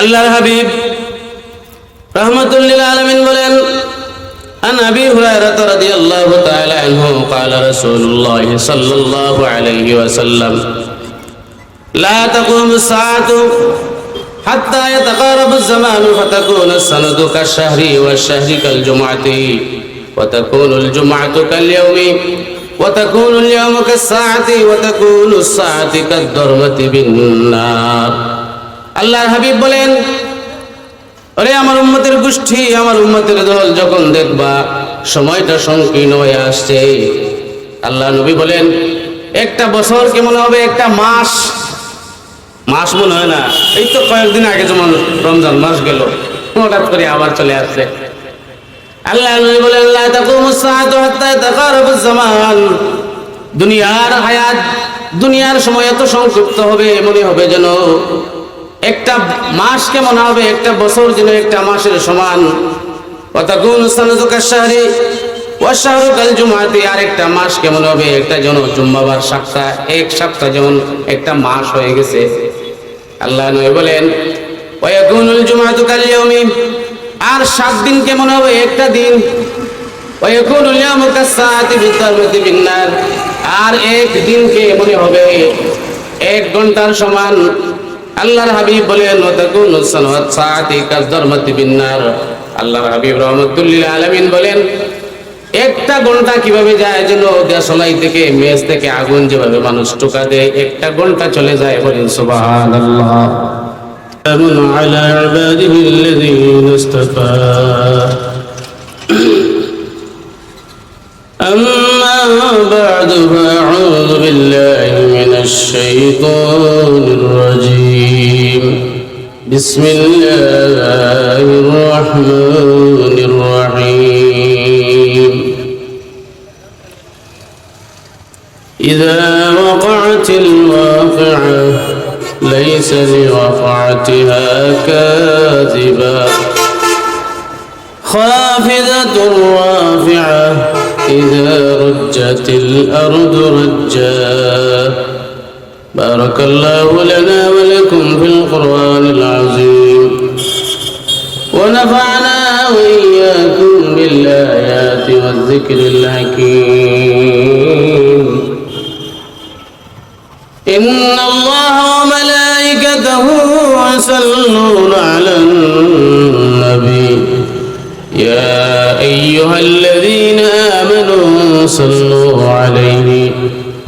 আল্লাহর হাবিব রহমতুল্লিল আলমিন বলেন عن ابي هريره رضي الله تعالى عنه قال رسول الله صلى الله عليه وسلم لا تقوم الساعه حتى يتقارب الزمان فتكون السنه كالشهر والشهر كالجمعه وتكون الجمعه كاليوم وتكون اليوم كالساعه وتكون الساعه كالضربه بالنار আল্লাহর হাবিব বলেন, ওরে আমার উম্মতের গোষ্ঠী, আমার উম্মতের দল যখন দেখবা সময়টা সংকীর্ণ হয়ে আসছে। আল্লাহ নবী বলেন, একটা বছর কেমন হবে? একটা মাস? মাস মনে হয় না, এই তো কয়েকদিন আগে যেমন রমজান মাস গেল, হঠাৎ করে আবার চলে আসছে। আল্লাহ নবী বলেন, লা তাকুমুস সাআতু হাত্তা ইয়াতাকারাবুজ জামান দুনিয়ার হায়াত, দুনিয়ার সময় এত সংক্ষিপ্ত হবে, মনে হবে যেন একটা মাস কেমন হবে? একটা বছর যেন একটা মাসের সমান। অতাকুন সানাতুকা শাহরি ওয়াশাহরু কাল জুমাতি আর মাস কেমন হবে? একটা এক যেমন একটা মাস হয়ে গেছে। আল্লাহ নয় বলেন আর সাত দিন কেমন হবে? একটা দিন। আর এক দিনকে মনে হবে। এক ঘণ্টার সমান। আল্লাহর হাবিব বলেন ওয়াতাকুনু সানাত সাআতি কাযদারমাতি বিন্নার আল্লাহর হাবিব রহমাতুল্লিল আলামিন বলেন একটা ঘন্টা কিভাবে যায় যেন দেশলাই থেকে মেজ থেকে আগুন যেভাবে মানুষ টোকা দেয় একটা ঘন্টা চলে যায় বলেন সুবহানাল্লাহ سلام على عباده الذين اصطفى أما بعد فأعوذ بالله من الشيطان الرجيم. بسم الله الرحمن الرحيم. إذا وقعت الواقعة ليس لوقعتها كاذبة. خافضة رافعة إذا رجت الأرض رجا بارك الله لنا ولكم في القرآن العظيم. ونفعنا وإياكم بالآيات والذكر الحكيم. إن الله وملائكته يصلون على النبي. يا أيها الذين آمنوا صلوا عليه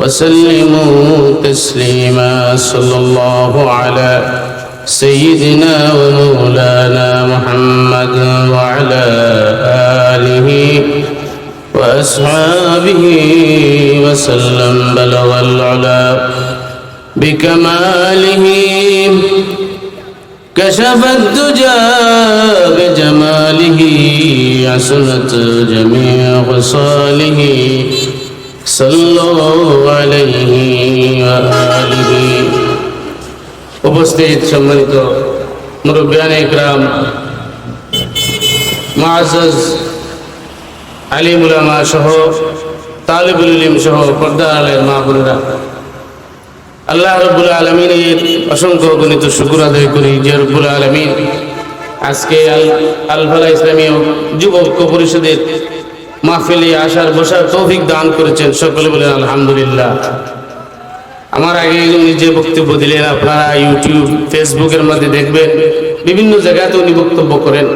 وسلموا تسليما صلى الله على سيدنا ومولانا محمد وعلى آله وأصحابه وسلم بلغ العلا بكماله كشف الدجى بجماله حسنت جميع خصاله উপস্থিত সম্মানিত মুরব্বিয়ান ইকরাম মাআজাজ আলিম উলামা সহ, তালিবুল ইলম সহ পর্দা আলের মা বোনেরা, আল্লাহ রব্বুল আলমিনের অসংখ্য গণিত শুকুর আদায় করি, যে রব্বুল আলমিন আজকে আল, আলফালা ইসলামী যুব ঐক্য পরিষদের মাহফিলে আসার বসার তৌফিক দান করেছেন সকলে বলেন আলহামদুলিল্লাহ। আমার আগে উনি যে বক্তব্য দিলেন, আপনারা ইউটিউব, ফেসবুকের মধ্যে দেখবেন, বিভিন্ন জায়গাতে উনি বক্তব্য করেন।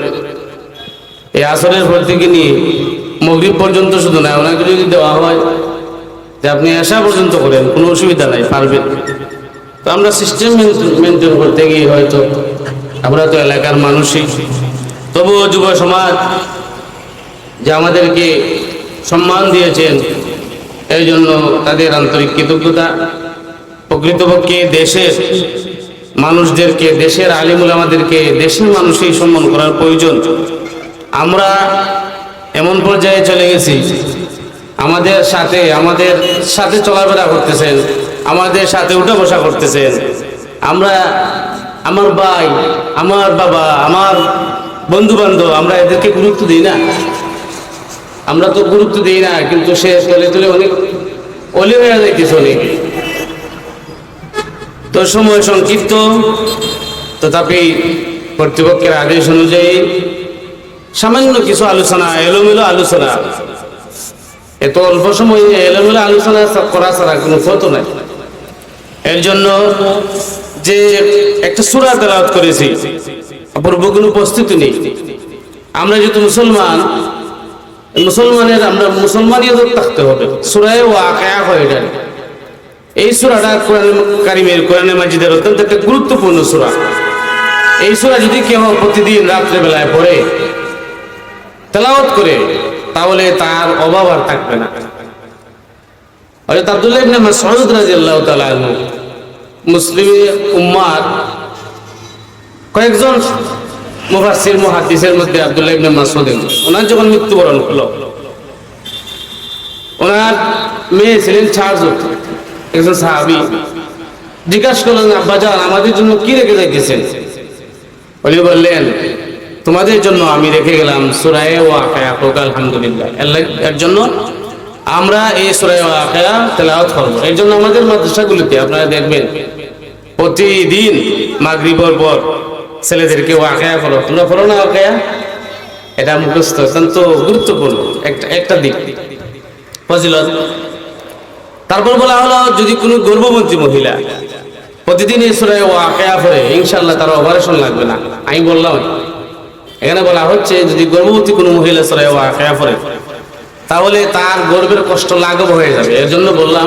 এই আসরের পর থেকে নিয়ে মগরিব পর্যন্ত শুধু না, ওনাকে যদি দেওয়া হয়, যে আপনি আসা পর্যন্ত করেন, কোনো অসুবিধা নাই, পারবেন। তো আমরা সিস্টেম মেনটেন করতে গিয়ে হয়তো, আমরা তো এলাকার মানুষই, তবুও যুব সমাজ যে আমাদেরকে সম্মান দিয়েছেন, এই জন্য তাদের আন্তরিক কৃতজ্ঞতা। প্রকৃতপক্ষে দেশের মানুষদেরকে, দেশের আলিমুল আমাদেরকে দেশের মানুষই সম্মান করার প্রয়োজন। আমরা এমন পর্যায়ে চলে গেছি, আমাদের সাথে আমাদের সাথে চলাফেরা করতেছেন, আমাদের সাথে উঠা বসা করতেছেন। আমরা, আমার ভাই, আমার বাবা, আমার বন্ধু বান্ধব আমরা এদেরকে গুরুত্ব দিই না? আমরা তো গুরুত্ব দিই না, কিন্তু সে চলে চলে অনেক অলি হয়ে যাইতেছে অনেক। তো সময় সংক্ষিপ্ত। তথাপি কর্তৃপক্ষের আদেশ অনুযায়ী সামান্য কিছু আলোচনা, এলোমেলো আলোচনা। এত অল্প সময়ে এলোমেলো আলোচনা করা ছাড়া কোনো ফতো নাই। এর জন্য যে একটা সুরা তেলাওয়াত করেছি, অপূর্ব কোনো উপস্থিতি নেই। আমরা যেহেতু মুসলমান মুসলমানের আমরা মুসলমানিয়ত থাকতে হবে। সুরায় ও আকায়া হয়ে যায়। এই সুরাটা কোরআন কারিমের, কোরআনে মাজিদের অত্যন্ত একটা গুরুত্বপূর্ণ সুরা। এই সুরা যদি কেউ প্রতিদিন রাত্রেবেলায় পড়ে, তেলাওয়াত করে, তাহলে তার অভাব আর থাকবে না। হযরত আব্দুল্লাহ ইবনে মাসউদ রাদিয়াল্লাহু তাআলা মুসলিম উম্মার কয়েকজন মুফাসসির মুহাদ্দিসের মধ্যে আব্দুল্লাহ ইবনে মাসউদ ওনার যখন মৃত্যুবরণ হলো, ওনার মেয়ে ছিলেন চারজন, একজন সাহাবী। জিজ্ঞাসা করলেন আব্বাজান আমাদের জন্য কি রেখে যাইতেছেন? উনি বললেন, তোমাদের জন্য আমি রেখে গেলাম সুরায় ও আকায়া হোক, আলহামদুলিল্লাহ। এর জন্য আমরা এই সুরায় ও আকায়া তেলাওয়াত করব। এর জন্য আমাদের মাদ্রাসাগুলিতে আপনারা দেখবেন, প্রতিদিন মাগরিবর পর ছেলেদেরকে আকায়া ফলো, তোমরা ফলো না আকায়া এটা মুখস্থ, অত্যন্ত গুরুত্বপূর্ণ একটা একটা দিক। ফজিলত। তারপর বলা হলো, যদি কোনো গর্ভবতী মহিলা প্রতিদিন এই সুরায় ও আকেয়া ইনশাল্লাহ তার অপারেশন লাগবে না। আমি বললাম, এখানে বলা হচ্ছে, যদি গর্ভবতী কোনো মহিলা সুরায় ও আকেয়া পড়ে, তাহলে তার গর্ভের কষ্ট লাঘব হয়ে যাবে। এর জন্য বললাম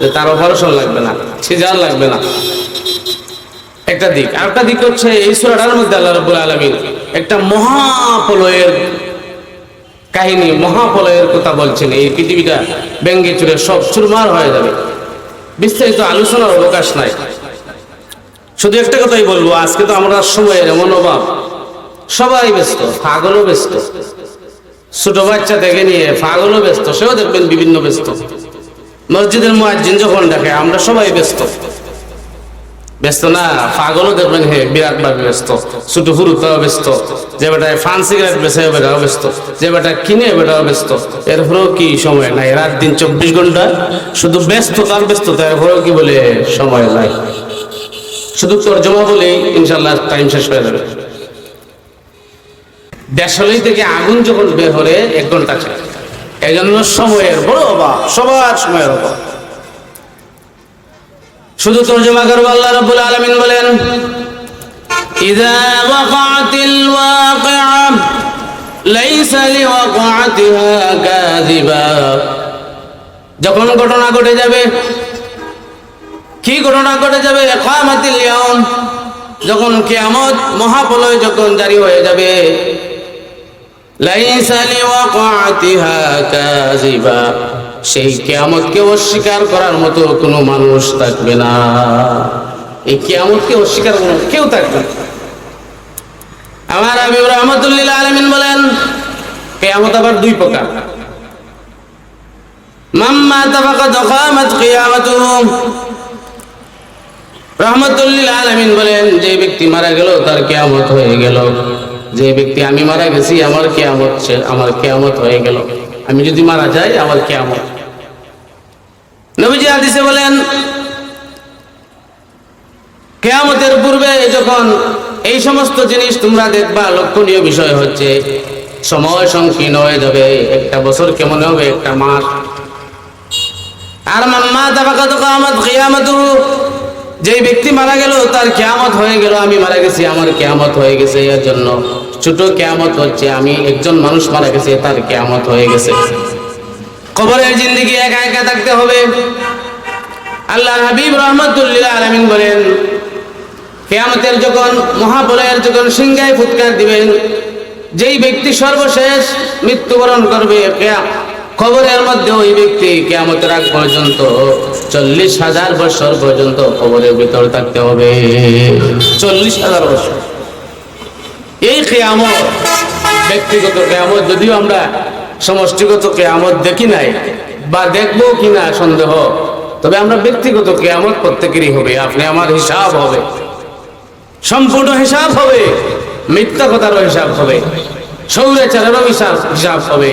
যে তার অপারেশন লাগবে না, সিজার লাগবে না। একটা দিক। আরেকটা দিক হচ্ছে এই সুরাটার মধ্যে আল্লাহ রব্বুল আলমিন একটা মহাপলয়ের কাহিনী, মহাপলয়ের কথা বলছেন। এই পৃথিবীটা ব্যঙ্গে চুরে সব চুরমার হয়ে যাবে। বিস্তারিত আলোচনার অবকাশ নাই। শুধু একটা কথাই বলব, আজকে তো আমরা সময়ের এমন অভাব। সবাই ব্যস্ত, পাগলও ব্যস্ত। ছোট বাচ্চা থেকে নিয়ে পাগলও ব্যস্ত, সেও দেখবেন বিভিন্ন ব্যস্ত। মসজিদের মুয়াজ্জিন যখন দেখে, আমরা সবাই ব্যস্ত। ব্যস্ত না, পাগলও দেখবেন হে, বিরাট ভাবে ব্যস্ত। ছোট ফুরুতাও ব্যস্ত। যে বেটায় ফান সিগারেট বেছে বেটাও ব্যস্ত। যে কিনে বেটাও ব্যস্ত। এরপরেও কি সময় নাই? রাত দিন চব্বিশ ঘণ্টা। শুধু এরপরেও কি বলে সময় নাই? শুধু তর্জমা বলেই ইনশাল্লাহ টাইম শেষ হয়ে যাবে। দেশালি থেকে আগুন যখন বের হলে এক ঘণ্টা শেষ এই জন্য সময়ের বড় অভাব, সবার সময়ের অভাব। শুধু তর্জমা করবো আল্লাহ রাব্বুল আলামিন বলেন إذا وقعت الواقعة ليس لوقعتها كاذبا যখন ঘটনা ঘটে যাবে কি ঘটনা ঘটে যাবে কামাতিল ইয়াউম যখন কিয়ামত মহাপ্রলয় যখন জারি হয়ে যাবে লাইসা লিওয়াকাতিহা কাযিবা সেই কিয়ামতকে অস্বীকার করার মতো কোনো মানুষ থাকবে না। এই কিয়ামতকে অস্বীকার কেউ থাকবে না। আমার আমি রহমতুল্লিল আলমিন বলেন, কেয়ামত আবার দুই প্রকার। মাম্মা তাবাকা দখামাত কিয়ামাতুহু। রহমতুল্লিল আলমিন বলেন, যে ব্যক্তি মারা গেল, তার কেয়ামত হয়ে গেল। যে ব্যক্তি আমি মারা গেছি, আমার কেয়ামত আমার কেয়ামত হয়ে গেল। আমি যদি মারা যাই, আমার কেয়ামত নবীজি হাদিসে বলেন, কেয়ামতের পূর্বে যখন এই সমস্ত জিনিস তোমরা দেখবা, লক্ষণীয় বিষয় হচ্ছে, সময় সংকীর্ণ হয়ে যাবে, একটা বছর কেমন হবে, একটা মাস। আর মাম্মা তাবাকাত কিয়ামত কিয়ামতু, যেই ব্যক্তি মারা গেল, তার কিয়ামত হয়ে গেল, আমি মারা গেছি, আমার কিয়ামত হয়ে গেছে এর জন্য ছোট কিয়ামত হচ্ছে, আমি একজন মানুষ মারা গেছে, তার কেয়ামত হয়ে গেছে। কবরের জিন্দিগি একা একা থাকতে হবে। আল্লাহ হাবিব রহমতুল্লাহ আলমিন বলেন, কেয়ামতের যখন মহাবলয়ের যখন সিংহায় ফুৎকার দিবেন, যেই ব্যক্তি সর্বশেষ মৃত্যুবরণ করবে কবরের মধ্যে ওই ব্যক্তি কেয়ামতের আগ পর্যন্ত চল্লিশ হাজার বছর পর্যন্ত কবরের ভিতর থাকতে হবে। চল্লিশ হাজার বছর। এই কেয়ামত, ব্যক্তিগত কেয়ামত, যদিও আমরা সমষ্টিগত কেয়ামত দেখি নাই বা দেখব কিনা সন্দেহ। তবে আমরা ব্যক্তিগত কেয়ামত প্রত্যেকেরই হবে, আপনি আমার হিসাব হবে। সম্পূর্ণ হিসাব হবে, মিথ্যা কথারও হিসাব হবে সৌরাচারেরও হিসাব হিসাব হবে।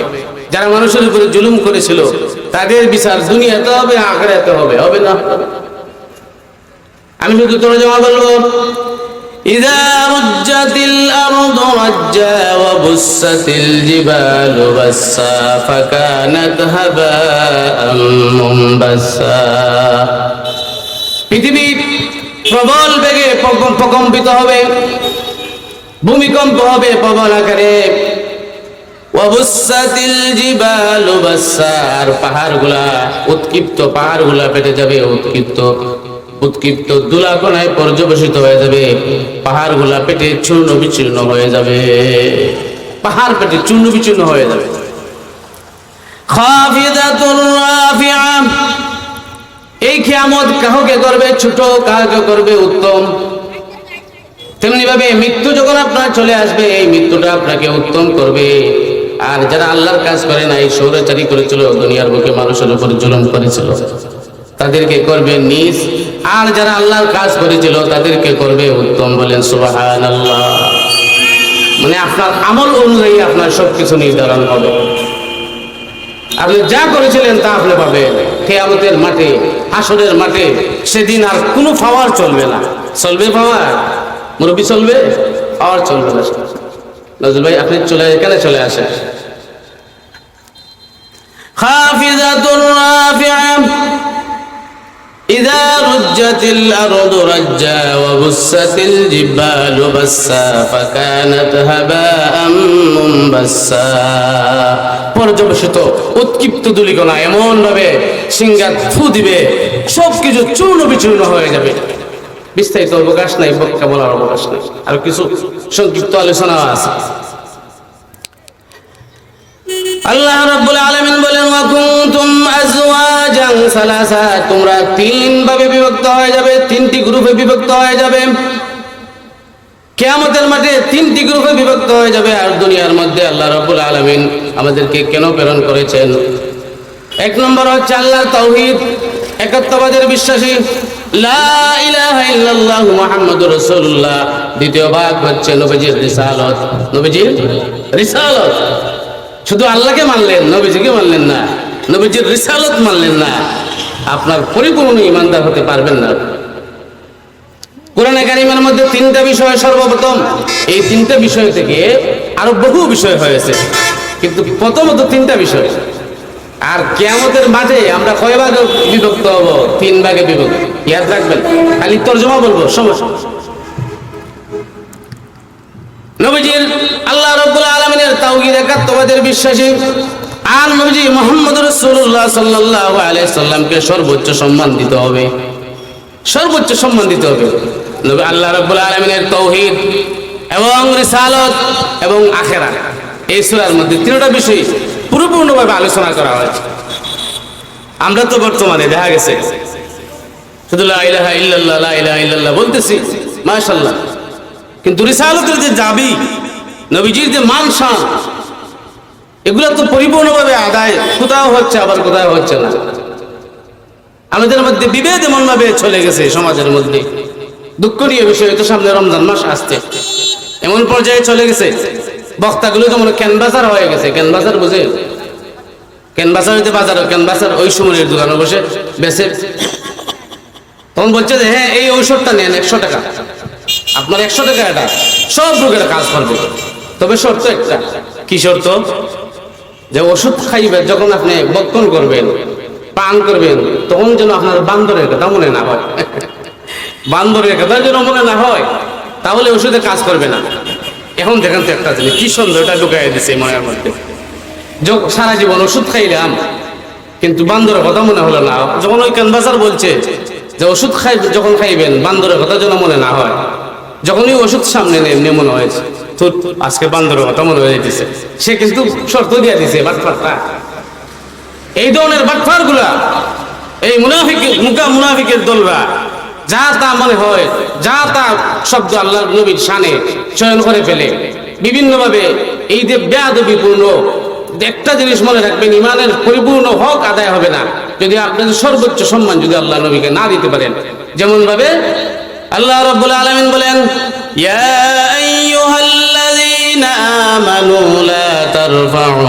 যারা মানুষের উপরে জুলুম করেছিল, তাদের বিচার দুনিয়াতে হবে আখড়াতে হবে হবে না? আমি শুধু তোর জমা বলব إذا رجت الأرض رجا وبست الجبال بسا فكانت هباء منبسا পৃথিবী প্রবল বেগে প্রকম- প্রকম্পিত হবে ভূমিকম্প হবে পবন আকারে ওয়াবুসাতিল জিবালু বাসসা আর পাহাড়গুলা উৎক্ষিপ্ত পাহাড়গুলা পেটে যাবে উৎক্ষিপ্ত উৎক্ষিপ্ত দুলাকোনায় পর্যবেসিত হয়ে যাবে। পাহাড়গুলা পেটে চূর্ণ বিচূর্ণ হয়ে যাবে। পাহাড় পেটে চূর্ণ বিচূর্ণ হয়ে যাবে। এই কিয়ামত কাহকে করবে, ছোট কাহকে করবে উত্তম। তেমনি ভাবে মৃত্যু যখন আপনার চলে আসবে, এই মৃত্যুটা আপনাকে উত্তম করবে। আর যারা আল্লাহর কাজ করে না এই সৌরাচারী করেছিল, দুনিয়ার বুকে মানুষের উপর জুলুম করেছিল। তাদেরকে করবে নিজ আর যারা আল্লাহর কাজ করেছিল তাদেরকে করবে উত্তম বলেন সুবাহান আল্লাহ মানে আপনার আমল অনুযায়ী আপনার সবকিছু নির্ধারণ হবে। আপনি যা করেছিলেন তা আপনি পাবেন। কেয়ামতের মাঠে, হাসরের মাঠে সেদিন আর কোনো পাওয়ার চলবে না। চলবে পাওয়ার? মুরব্বী চলবে? পাওয়ার চলবে না। নজরুল ভাই, আপনি চলে এখানে চলে আসেন? খাফিজাতুর রাফিআ إذا رجت الأرض رجا وبست الجبال بسا فكانت هباء منبسا পর্যবেসিত উৎক্ষিপ্ত দুলিকণা এমন ভাবে সিঙ্গার ফু দিবে সবকিছু চূর্ণ বিচূর্ণ হয়ে যাবে বিস্তারিত অবকাশ নাই বক্কা বলার অবকাশ নাই আর কিছু সংক্ষিপ্ত আলোচনা আছে আল্লাহ রাব্বুল আলামিন বলেন, ওয়া কুনতুম আজওয়াজান সালাসা। তোমরা তিন ভাবে বিভক্ত হয়ে যাবে, তিনটি গ্রুপে বিভক্ত হয়ে যাবে। কিয়ামতের মাঠে তিনটি গ্রুপে বিভক্ত হয়ে যাবে আর দুনিয়ার মধ্যে আল্লাহ রাব্বুল আলামিন আমাদেরকে কেন প্রেরণ করেছেন? এক নম্বর হচ্ছে আল্লাহ তাওহীদ একাত্মবাদের বিশ্বাসী। দ্বিতীয় ভাগ হচ্ছে নবীজির রিসালত। নবীজির রিসালত। শুধু আল্লাহকে মানলেন, নবীজিকে মানলেন না, নবীজির রিসালত মানলেন না। আপনার পরিপূর্ণ ইমানদার হতে পারবেন না। কোরআনে মধ্যে তিনটা বিষয় সর্বপ্রথম। এই তিনটা বিষয় থেকে আরও বহু বিষয় হয়েছে। কিন্তু প্রথমত তিনটা বিষয়। আর কেয়ামতের মাঠে আমরা কয় ভাগে বিভক্ত হব? তিন ভাগে বিভক্ত। ইয়াদ রাখবেন, খালি তর্জমা বলব, সমস্যা। নবীজির আল্লাহ রব্বুল সর্বোচ্চ সম্মান দিতে হবে। সর্বোচ্চ সম্মান দিতে হবে। আল্লাহ রব্বুল আলমিনের তৌহিদ এবং রিসালত এবং আখেরা এই সুরার মধ্যে তিনটা বিষয় পুরোপূর্ণভাবে আলোচনা করা হয়েছে। আমরা তো বর্তমানে দেখা গেছে, শুধু বলতেছি, মাশাআল্লাহ। কিন্তু রিসালতের যে দাবি নবীজির যে মান শান এগুলো তো পরিপূর্ণভাবে আদায় কোথাও হচ্ছে, আবার কোথাও হচ্ছে না। আমাদের মধ্যে বিভেদ এমন ভাবে চলে গেছে সমাজের মধ্যে। দুঃখনীয় বিষয় তো সামনে রমজান মাস আসতে এমন পর্যায়ে চলে গেছে। বক্তাগুলো যেমন ক্যানভাসার হয়ে গেছে, ক্যানভাসার বুঝে। ক্যানভাসার হইতে বাজার, ক্যানভাসার ওই সময়ের দোকানে বসে বেসে তখন বলছে যে হ্যাঁ এই ঔষধটা নেন একশো টাকা। আপনার একশো টাকা এটা। সব রোগের কাজ করবে। তবে শর্ত একটা। কি শর্ত? যে ওষুধ খাইবে যখন আপনি বক্ষণ করবেন, পান করবেন, তখন যেন আপনার বান্দরের কথা মনে না হয়। বান্দরের কথা যেন মনে না হয়, তাহলে ওষুধে কাজ করবে না। এখন দেখেন তো একটা জিনিস, কি সুন্দর এটা ঢুকাই দিছে মনের মধ্যে। সারা জীবন ওষুধ খাইলাম, কিন্তু বান্দরের কথা মনে হলো না। যখন ওই ক্যানভাসার বলছে যে ওষুধ খাই, যখন খাইবেন, বান্দরের কথা যেন মনে না হয়। যখনই ওষুধ সামনে এমনি মনে হয়েছে। আজকে বান্দরের কথা মনে হয়ে যেতেছে সে কিন্তু শর্ত দিয়ে দিছে, বাটফারটা। এই ধরনের বাটফারগুলা এই মুনাফিক মুকা মুনাফিকের দলরা, যা তা মনে হয়, যা তা শব্দ আল্লাহ নবীর শানে চয়ন করে ফেলে। বিভিন্নভাবে এই যে বেয়াদবিপূর্ণ, একটা জিনিস মনে রাখবেন, ইমানের পরিপূর্ণ হক আদায় হবে না। যদি আপনাদের সর্বোচ্চ সম্মান যদি আল্লাহ নবীকে না দিতে পারেন। যেমন ভাবে আল্লাহ রাব্বুল আলামিন বলেন, ইয়া আইয়ুহাল্লাযীনা আমানু লা তারফা'ু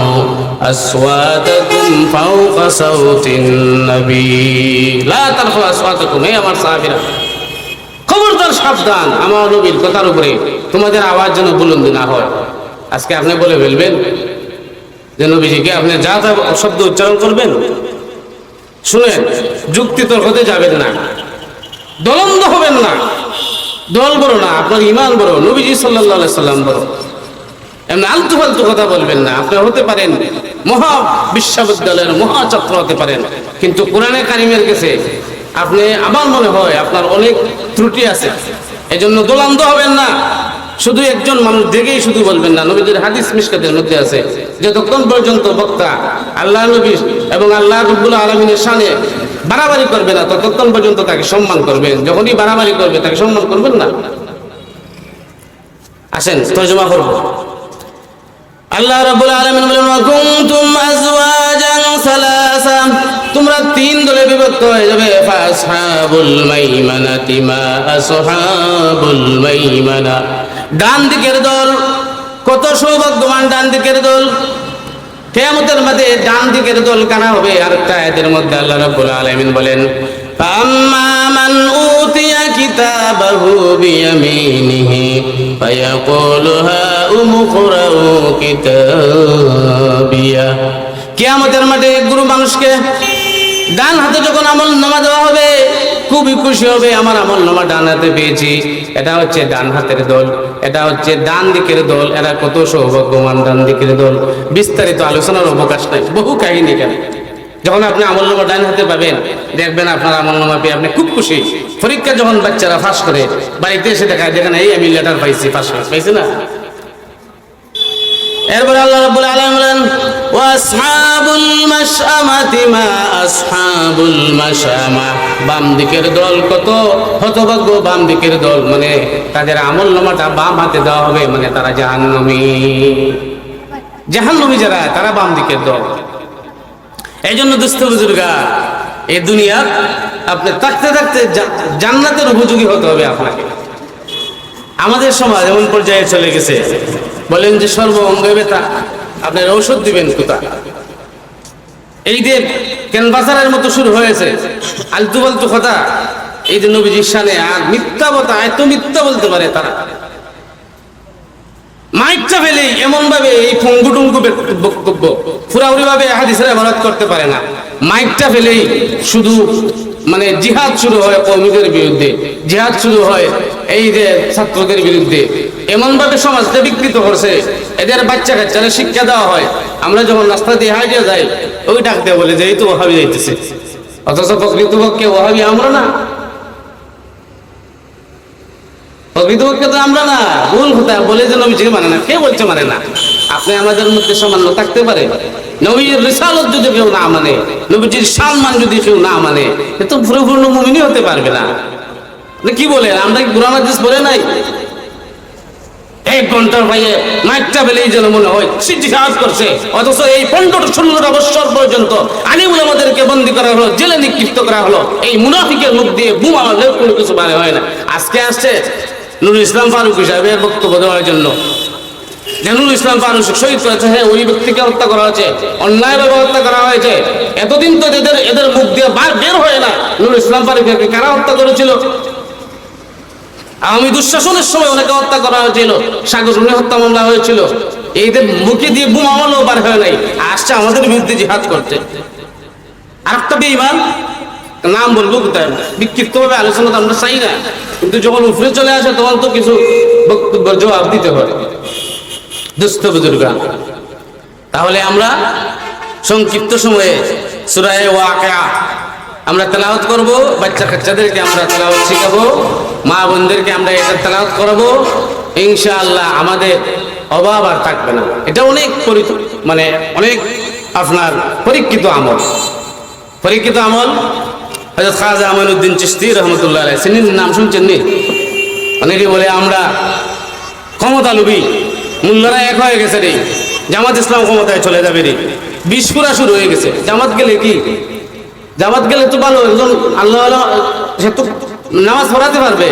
আসওয়াতাকুম ফাওকা সাওতিন নবী লা তারফা'ু আসওয়াতাকুম হে আমার সাহাবীরা। খবরদার সাবধান। আমার নবীর কথার উপরে তোমাদের আওয়াজ যেন বুলন্দি না হয়। আজকে আপনি বলে ফেলবেন যে নবীজিকে আপনি যা তা শব্দ উচ্চারণ করবেন, শুনেন, যুক্তি তর্কতে যাবেন না। দলন্দ হবেন না। দল বড় না, আপনার ইমান বড়। নবীজি সাল্লাহ সাল্লাম বড়। এমনি আলতু ফালতু কথা বলবেন না। আপনি হতে পারেন মহা বিশ্ববিদ্যালয়ের মহাছাত্র হতে পারেন। কিন্তু কোরআনে কারিমের কাছে আপনি আমার মনে হয় আপনার অনেক ত্রুটি আছে। এজন্য দোলান্ত হবেন না। শুধু একজন মানুষ দেখেই শুধু বলবেন না। নবীদের হাদিস মিসকাতের মধ্যে আছে। যতক্ষণ পর্যন্ত বক্তা আল্লাহ নবী এবং আল্লাহ রব্বুল আলমিনের সামনে বাড়াবাড়ি করবে না, ততক্ষণ পর্যন্ত তাকে সম্মান করবেন। যখনই বাড়াবাড়ি করবে, তাকে সম্মান করবেন না। আসেন, তর্জমা করব। আল্লাহ রাব্বুল আলামিন বলেন কুনতুম আযওয়াজান সালাসা। তোমরা তিন দলে বিভক্ত হয়ে যাবে। ফাসহাবুল মাইমানাতি মা আসহাবুল মাইমানা। ডান দিকের দল কত সৌভাগ্যবান ডান দিকের দল। কেয়ামতের মধ্যে ডান দিকের দল কানা হবে? আর আয়াতের মধ্যে আল্লাহ রাব্বুল আলামিন বলেন আম্মা মান উতিয়া কিতাবাহু বিয়ামিনিহি। কেয়ামতের মাঠে গুরু মানুষকে ডান হাতে যখন আমল নামা দেওয়া হবে, খুবই খুশি হবে, আমার আমল নামা ডান হাতে পেয়েছি। এটা হচ্ছে ডান হাতের দল, এটা হচ্ছে ডান দিকের দল, এরা কত সৌভাগ্যমান ডান দিকের দল। বিস্তারিত আলোচনার অবকাশ নাই, বহু কাহিনী কেন যখন আপনি আমল নামা ডান হাতে পাবেন, দেখবেন আপনার আমল নামা পেয়ে আপনি খুব খুশি। পরীক্ষা যখন বাচ্চারা ফাঁস করে, বাড়িতে এসে দেখায় যেখানে এই আমি লেটার পাইছি ফাঁস পাইছি না? এরপরে আল্লাহ রাব্বুল আলামিন বলেন ওয়াসহাবুল মাশআমাতি মা আসহাবুল মাশআমা। বাম দিকের দল কত? হতভাগ্য, বাম দিকের দল মানে তাদের আমল নামাটা বাম হাতে দেওয়া হবে মানে তারা জাহান্নামী। জাহান্নামী যারা, তারা বাম দিকের দল। এই জন্য দুস্থ বুজুর্গা, এই দুনিয়া আপনি থাকতে থাকতে জান্নাতের উপযোগী হতে হবে আপনাকে। আমাদের সমাজ এমন পর্যায়ে চলে গেছে। বলেন যে সর্ব অঙ্গে ব্যথা আপনার ঔষধ দিবেন কোথা? এই যে ক্যানভাসারের মতো শুরু হয়েছে, আলতু ফালতু কথা, এই যে নবীজির সানে আর মিথ্যা কথা এত মিথ্যা বলতে পারে তারা। মাইকটা ফেলেই এমন ভাবে এই ফঙ্গু টঙ্গু বক্তব্য ফুরাউরি ভাবে হাদিসের ইবাদত করতে পারে না। মাইকটা ফেলেই শুধু মানে জিহাদ শুরু হয় কর্মীদের বিরুদ্ধে। জিহাদ শুরু হয় এই যে ছাত্রদের বিরুদ্ধে। এমন ভাবে সমাজটা বিকৃত করছে। এদের বাচ্চা কাচ্চারা শিক্ষা দেওয়া হয়। আমরা যখন রাস্তা দিয়ে হাইটে যাই, ওই ডাকতে বলে যে, এই তো ওহাবি যাইতেছে। অথচ প্রকৃতপক্ষে ওহাবি আমরা না। প্রকৃতপক্ষে তো আমরা না ভুল কথা বলে যে নবীজিকে মানে না, কে বলছে মানে না? আপনি আমাদের মধ্যে সামান্য থাকতে পারে। নবীর রিসালত যদি কেউ না মানে নবীজির সম্মান যদি কেউ না মানে এ তো পরিপূর্ণ মুমিনই হতে পারবে না। কি বলেন? আমরা কি কোরআন হাদিস বলে নাই? এক ঘণ্টার ভাইয়ে মাইকটা বেলেই যেন মনে হয় সে জিহাদ করছে, অথচ এই পনেরো ষোলোটা বৎসর পর্যন্ত আলিমুল আমাদেরকে বন্দি করা হলো, জেলে নিক্ষিপ্ত করা হলো। এই মুনাফিকের মুখ দিয়ে বুমা কোনো কিছু মানে হয় না। আজকে আসছে নুরুল ইসলাম ফারুক হিসাবে বক্তব্য দেওয়ার জন্য। যে নুরুল ইসলাম ফারুক শহীদ করেছে হ্যাঁ ওই ব্যক্তিকে হত্যা করা হয়েছে অন্যায়ভাবে হত্যা করা হয়েছে, এতদিন তো এদের এদের মুখ দিয়ে বার বের হয় না। নুরুল ইসলাম ফারুককে কারা হত্যা করেছিল? আওয়ামী দুঃশাসনের সময় অনেকে হত্যা করা হয়েছিল, সাগর হত্যা মামলা হয়েছিল। এইদের মুখে দিয়ে বোমা মামলাও বার হয় নাই আসছে আমাদের বিরুদ্ধে জিহাদ করতে। আর একটা বেইমান নাম বলব কোথায়? বিক্ষিপ্ত ভাবে আলোচনা তো আমরা চাই না। কিন্তু যখন উপরে চলে আসে, তখন তো কিছু বক্তব্যের জবাব দিতে হয় দুস্থ বুজুর্গা, তাহলে আমরা সংক্ষিপ্ত সময়ে সুরায় ওয়াকা আমরা তেলাওয়াত করব বাচ্চা কাচ্চাদেরকে আমরা তেলাওয়াত শেখাবো মা বোনদেরকে আমরা এটা তেলাওয়াত করাবো। ইনশাআল্লাহ আমাদের অভাব আর থাকবে না। এটা অনেক পরি- মানে অনেক আপনার পরীক্ষিত আমল। পরীক্ষিত আমল হজরত খাজা আমানুদ্দিন চিস্তি রহমতুল্লাহ আলাই সিনির নাম শুনছেন নি? অনেকে বলে, আমরা ক্ষমতা লুবি মূল্যরা এক হয়ে গেছে রে, জামাত ইসলাম ক্ষমতায় চলে যাবে রে, বিস্ফোরা শুরু হয়ে গেছে, জামাত গেলে কি? জামাত গেলে তো ভালো, একজন আল্লাহ আল্লাহ সে তো নামাজ পড়াতে পারবে,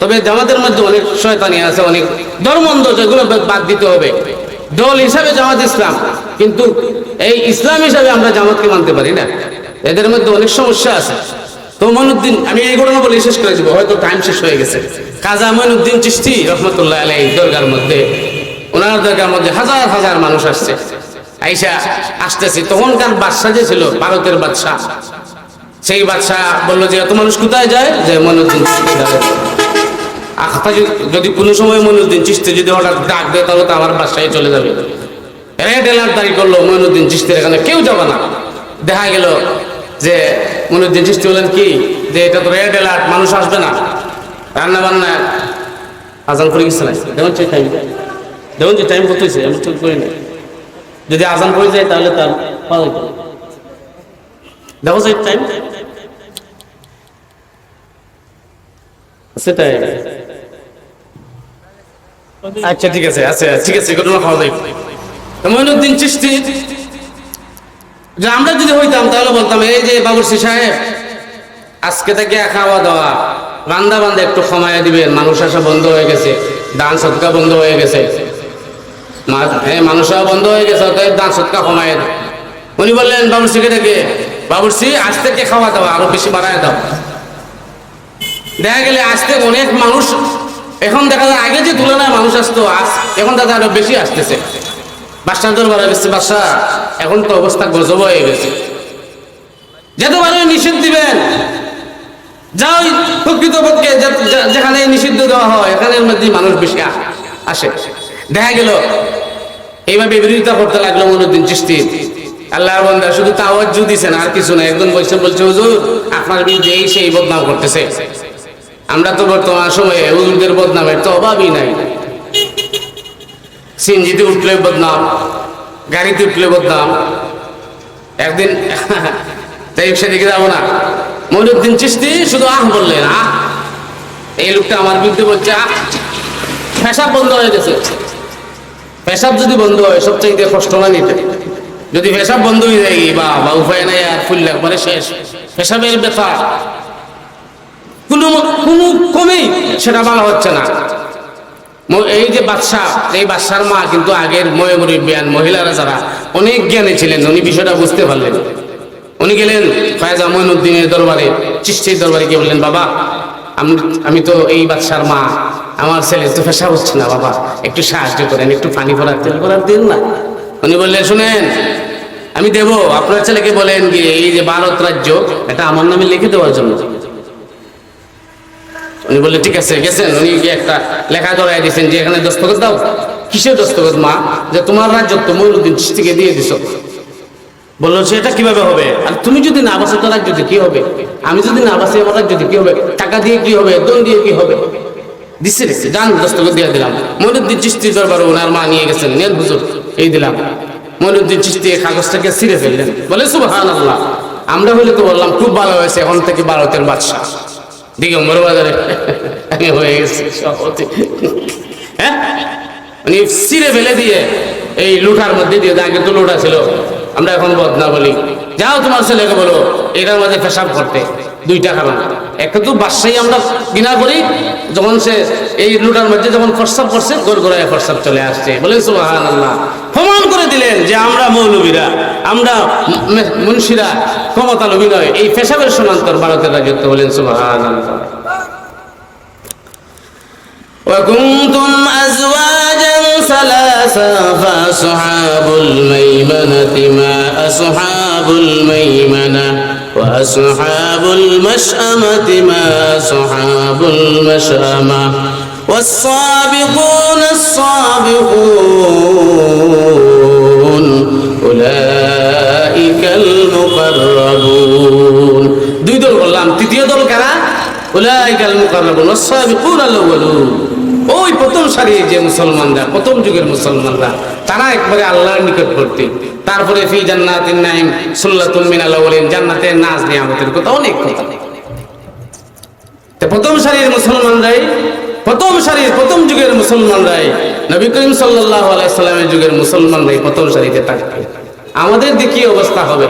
তবে জামাতের মধ্যে অনেক শয়তানি আছে, অনেক ধর্মন্ধ যেগুলো বাদ দিতে হবে। দল হিসাবে জামাত ইসলাম, কিন্তু এই ইসলাম হিসাবে আমরা জামাতকে মানতে পারি না। এদের মধ্যে অনেক সমস্যা আছে। তো মনুদ্দিন আমি এই ঘটনা বলে শেষ করে দেবো, হয়তো টাইম শেষ হয়ে গেছে। কাজা মইনুদ্দিন চিস্তি রহমতুল্লাহ আলাই দরগার মধ্যে, ওনার দরগার মধ্যে হাজার হাজার মানুষ আসছে। আইসা আসতেছে, তখনকার বাদশা যে ছিল, ভারতের বাদশা, সেই বাদশা বলল যে, এত মানুষ কোথায় যায়? যে মনুদ্দিন আখতা যদি- কোনো সময় মনুদ্দিন চিস্তি যদি হঠাৎ ডাক দেয়, তাহলে তো আমার বাসায় চলে যাবে। রেড অ্যালার্ট দাঁড়ি করল মইনুদ্দিন চিস্তির এখানে, কেউ যাবে না। দেখা গেল যে মইনুদ্দিন চিস্তি বলেন কি যে এটা তো রেড অ্যালার্ট, মানুষ আসবে না। রান্না বান্না আজান করে গেছে না? দেখুন যে টাইম দেখুন যে টাইম হয়েছে, আমি ঠিক করি না যদি আজান পড়ে যায়, তাহলে তার পাওয়া দেখো যে টাইম সেটাই। আচ্ছা ঠিক আছে আচ্ছা ঠিক আছে, ঘটনা খাওয়া যায় মইনুদ্দিন চিস্তি যে আমরা যদি হইতাম, তাহলে বলতাম, এই যে বাবুরসি সাহেব, আজকে থেকে খাওয়া দাওয়া। রান্দা বান্দা একটু সময় দিবেন, মানুষ আসা বন্ধ হয়ে গেছে, দান সৎকা বন্ধ হয়ে গেছে। হ্যাঁ মানুষ বন্ধ হয়ে গেছে, অতএব দান সৎকা কমায় দাও। উনি বললেন বাবুরসিকে ডেকে বাবুরসি আজ থেকে খাওয়া দাওয়া, আরও বেশি বাড়ায় দাও। দেখা গেলে আজকে অনেক মানুষ, এখন দেখা যায়, আগে যে তুলনায় মানুষ আসতো, আজ, এখন দাদা আরও বেশি আসতেছে। বাসার দরবারে গেছে বাসা এখন তো অবস্থা গজব হয়ে গেছে। যেতে পারে নিষেধ দিবেন যাও যেখানে নিষিদ্ধ দেওয়া হয় মধ্যে মানুষ বেশি আসে। দেখা গেল, এইভাবে বিরোধিতা করতে লাগল মনুদ্দিন চিস্তি আল্লাহর বন্দা শুধু তাওয়াজ দিছেন আর কিছু না। একজন বলছে বলছে, হুজুর, আপনার বিরুদ্ধে এই সেই বদনাম করতেছে। আমরা তো বর্তমান সময়ে হুজুরদের বদনামের তো অভাবই নাই। সিনজিতে উঠলে বদনাম, গাড়িতে উঠলে বদনাম। একদিন তাই সেদিকে যাব না। মনুদ্দিন চিস্তি শুধু আহ বললেন, আহ। এই লোকটা আমার বিরুদ্ধে বলছে, আহ। পেশাব বন্ধ হয়ে গেছে। পেশাব যদি বন্ধ হয়, সবচাইতে কষ্ট না নিতে। যদি পেশাব বন্ধ হয়ে যায়, বা বা উপায় নাই আর ফুল একবারে শেষ। পেশাবের ব্যাপার কোনো কোনো কমেই সেটা ভালো হচ্ছে না। এই যে বাদশাহ, এই বাদশার মা কিন্তু আগের ময়মরি বিয়ান মহিলারা যারা, অনেক জ্ঞানী ছিলেন, উনি বিষয়টা বুঝতে পারলেন। উনি গেলেন ফায়জা মইনুদ্দিনের দরবারে চিষ্টির দরবারে গিয়ে বললেন, বাবা, আমি তো এই বাদশার মা, আমার ছেলে তো পেশা হচ্ছে না, বাবা, একটু সাহায্য করেন, একটু পানি ভরার তেল ভরার দিন না। উনি বললেন, শুনেন, আমি দেব। আপনার ছেলেকে বলেন যে এই যে ভারত রাজ্য, এটা আমার নামে লিখে দেওয়ার জন্য। উনি বললেন ঠিক আছে, গেছেন। উনি গিয়ে একটা লেখা ধরাই দিয়েছেন যে, এখানে দস্তখত দাও। কিসের দস্তখত, মা? যে, তোমার রাজ্য তো মইনুদ্দিন চিস্তিকে দিয়ে দিছো। বলল সেটা কীভাবে হবে? আর তুমি যদি না বাসো তো রাজ্যতে কি হবে? আমি যদি না বাসি আমার রাজ্যতে কি হবে? টাকা দিয়ে কি হবে? দন দিয়ে কি হবে? দিচ্ছে রেখেছে যান দস্তখত দিয়ে দিলাম। মইনুদ্দিন চিস্তি দরবার ওনার মা নিয়ে গেছেন। নেন হুজুর, এই দিলাম। মইনুদ্দিন চিস্তি কাগজটাকে ছিঁড়ে ফেললেন। বলে সুবহান আল্লাহ আমরা হলে তো বললাম, খুব ভালো হয়েছে, এখন থেকে ভারতের বাদশাহ। হয়ে হ্যাঁ? ছিঁড়ে ফেলে দিয়ে এই মধ্যে দিয়ে ছিল আমরা এখন বদনা বলি যাও তোমার ছেলেকে বলো, এটার মধ্যে পেশাব করতে। দুইটা কারণ একটা তো বাসাই আমরা ঘৃণা করি যখন সে এই লুটার মধ্যে যখন প্রস্তাব করছে গোর গোড়ায় প্রস্তাব চলে আসছে বলেন সুবাহান আল্লাহ প্রমাণ করে দিলেন যে আমরা মৌলবীরা আমরা ম- মুন্সিরা ক্ষমতা লোভী নয় এই পেশাবের সমান্তর ভারতের রাজত্ব বলেন সুবাহান আল্লাহ وكنتم أزواجا ثلاثا فأصحاب الميمنة ما أصحاب الميمنة وأصحاب المشأمة ما أصحاب المشأمة والسابقون السابقون أولئك المقربون দুই দল বললাম তৃতীয় দল কারা উলাইকাল মুকাররাবুন ওয়াস-সাবিকুন আল-আউয়ালুন ওই প্রথম সারির যে মুসলমানরা, প্রথম যুগের মুসলমানরা, তারা একবারে আল্লাহর নিকটবর্তী। তারপরে ফি জান্নাতিন নাইম সুল্লাতুল মিনাল আউয়ালিন, জান্নাতের নাজ নিয়ামতের কথা, অনেক কথা। প্রথম সারির মুসলমানরাই, প্রথম সারির, প্রথম যুগের মুসলমানরাই, নবী করিম সাল্লাল্লাহু আলাইহি সাল্লামের যুগের মুসলমানরাই প্রথম সারিতে থাকবে। আমাদের যে কি অবস্থা হবে?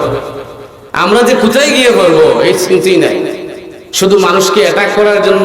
আমরা যে কোথায় গিয়ে করব এই চিন্তাই নাই। শুধু মানুষকে অ্যাটাক করার জন্য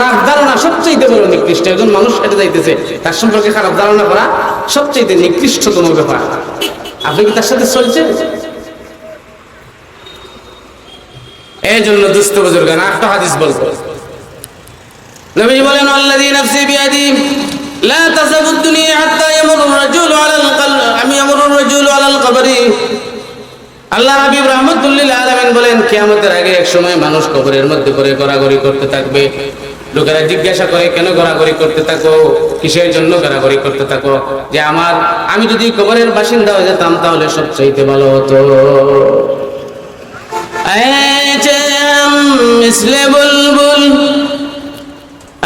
খারাপ ধারণা সবচেয়ে বড় নিকৃষ্ট একজন মানুষ এটা যাইতেছে। তার সম্পর্কে খারাপ ধারণা করা সবচেয়ে নিকৃষ্টতম ব্যাপার। আপনি কি তার সাথে চলছেন? এই জন্য দুষ্ট বুজুর্গ না একটা হাদিস বলব। বলেন আল্লাহ বলেন আগে এক সময় মানুষ কবরের মধ্যে করে গড়াগড়ি করতে থাকবে। লোকেরা জিজ্ঞাসা করে কেন গড়াগড়ি করতে থাকো কিসের জন্য গড়াগড়ি করতে থাকো যে আমার আমি যদি কবরের বাসিন্দা হয়ে যেতাম তাহলে সবচাইতে ভালো হতো ऐचे हम मिसले बुलबुल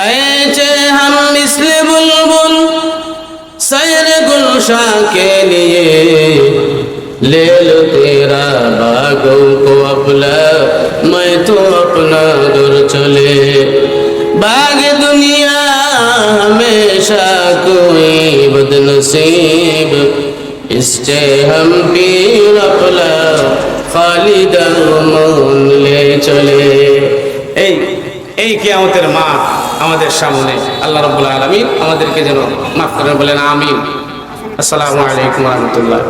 ऐचे हम मिसले बुलबुल सैर गुलशा के लिए ले लो तेरा बागों को अपना मैं तो अपना दूर चले बाग दुनिया हमेशा कोई बदनसीब इससे हम पीर अपना খালিদার মন লে চলে এই এই কিয়ামতের মা আমাদের সামনে আল্লাহ রাব্বুল আলামিন আমাদেরকে যেন মাফ করেন বলেন আমিন আসসালামু আলাইকুম ওয়া রাহমাতুল্লাহ